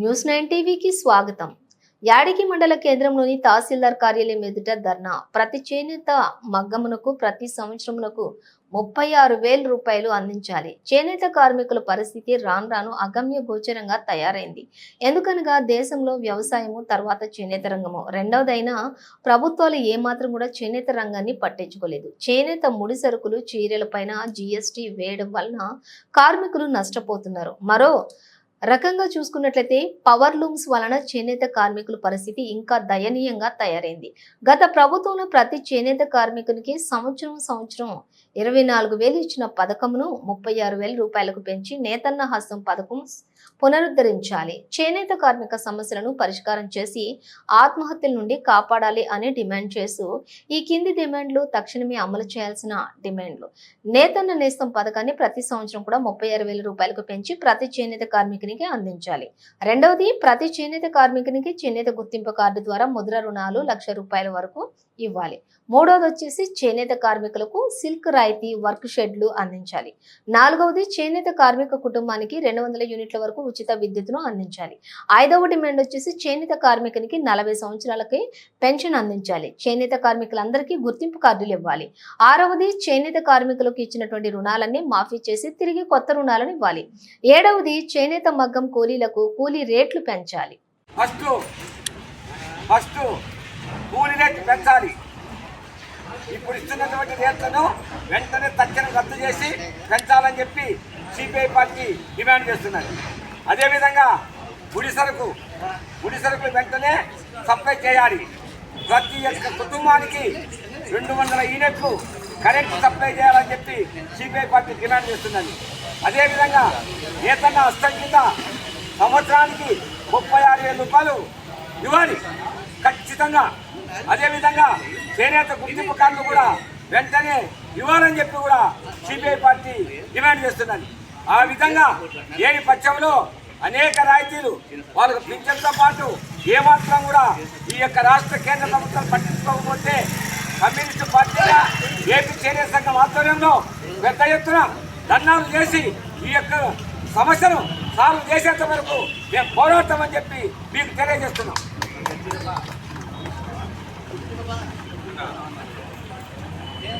News nine టీవీకి స్వాగతం. యాడికి మండల కేంద్రంలోని తహసీల్దార్ కార్యాలయం ఎదుట ధర్నా. ప్రతి చేనేత మగ్గమునకు ప్రతి సంవత్సరమునకు ముప్పై ఆరు వేల రూపాయలు అందించాలి. చేనేత కార్మికుల పరిస్థితి రాను రాను అగమ్య గోచరంగా తయారైంది. ఎందుకనగా దేశంలో వ్యవసాయము తర్వాత చేనేత రంగము. రెండవదైన ప్రభుత్వాలు ఏమాత్రం కూడా చేనేత రంగాన్ని పట్టించుకోలేదు. చేనేత ముడి సరుకులు చీరల పైన జిఎస్టి వేయడం వలన కార్మికులు నష్టపోతున్నారు. మరో రకంగా చూసుకున్నట్లయితే పవర్ లూమ్స్ వలన చేనేత కార్మికుల పరిస్థితి ఇంకా దయనీయంగా తయారైంది. గత ప్రభుత్వంలో ప్రతి చేనేత కార్మికునికి సంవత్సరం సంవత్సరం ఇరవై నాలుగు వేలు ఇచ్చిన పథకమును ముప్పై ఆరు వేల రూపాయలకు పెంచి నేతన్న హస్తం పథకం పునరుద్ధరించాలి. చేనేత కార్మిక సమస్యలను పరిష్కారం చేసి ఆత్మహత్యల నుండి కాపాడాలి అని డిమాండ్ చేస్తూ ఈ కింది డిమాండ్లు తక్షణమే అమలు చేయాల్సిన డిమాండ్లు. నేతన్న నేస్తం పథకాన్ని ప్రతి సంవత్సరం కూడా ముప్పై ఆరు వేల రూపాయలకు పెంచి ప్రతి చేనేత కార్మికునికి అందించాలి. రెండవది ప్రతి చేనేత కార్మికునికి చేనేత గుర్తింపు కార్డు ద్వారా ముద్ర రుణాలు లక్ష రూపాయల వరకు ఇవ్వాలి. మూడవది వచ్చేసి చేనేత కార్మికులకు సిల్క్ రాయితీ వర్క్ షెడ్లు అందించాలి. నాలుగవది చేనేత కార్మిక కుటుంబానికి రెండు వందల యూనిట్ల వరకు ఉచిత విద్యుత్ను అందించాలి. ఐదవ డిమాండ్ వచ్చేసి చేనేత కార్మికునికి నలభై సంవత్సరాలకి పెన్షన్ అందించాలి. చేనేత కార్మికులందరికీ గుర్తింపు కార్డులు ఇవ్వాలి. ఆరవది చేనేత కార్మికులకు ఇచ్చినటువంటి రుణాలన్నీ మాఫీ చేసి తిరిగి కొత్త రుణాలను ఇవ్వాలి. ఏడవది చేనేత మగ్గం కూలీలకు కూలీ రేట్లు పెంచాలి. ఫస్ట్ ఫస్ట్ కూలి రేట్లు పెంచాలి. ఇప్పుడు ఇస్తున్నటువంటి రేట్లను వెంటనే తక్షణ రద్దు చేసి పెంచాలని చెప్పి సిపిఐ పార్టీ డిమాండ్ చేస్తున్నది. అదేవిధంగా గుడి సరుకు గుడి సరుకులు వెంటనే సప్లై చేయాలి. ప్రతి ఒక్క కుటుంబానికి రెండు వందల యూనిట్లు కరెంట్ సప్లై చేయాలని చెప్పి సిపిఐ పార్టీ డిమాండ్ చేస్తున్నది. అదేవిధంగా ఏతన్న హస్తం కింద సంవత్సరానికి ముప్పై ఆరు వేల రూపాయలు ఇవ్వాలి. ఖచ్చితంగా. అదేవిధంగా చేనేత గుర్తింపు కార్డులు కూడా వెంటనే ఇవ్వాలని చెప్పి కూడా సిపిఐ పార్టీ డిమాండ్ చేస్తున్నది. ఆ విధంగా ఏడి పక్షంలో అనేక రాయితీలు వాళ్ళకు పింఛన్తో పాటు ఏమాత్రం కూడా ఈ యొక్క రాష్ట్ర కేంద్ర ప్రభుత్వం పట్టించుకోకపోతే కమ్యూనిస్టు పార్టీగా ఏపీ చేనేత సంఘం ఆధ్వర్యంలో పెద్ద ఎత్తున ధర్నాలు చేసి ఈ యొక్క సమస్యను సాల్వ్ చేసేంత వరకు మేము పోరాడతామని చెప్పి మీకు తెలియజేస్తున్నాం.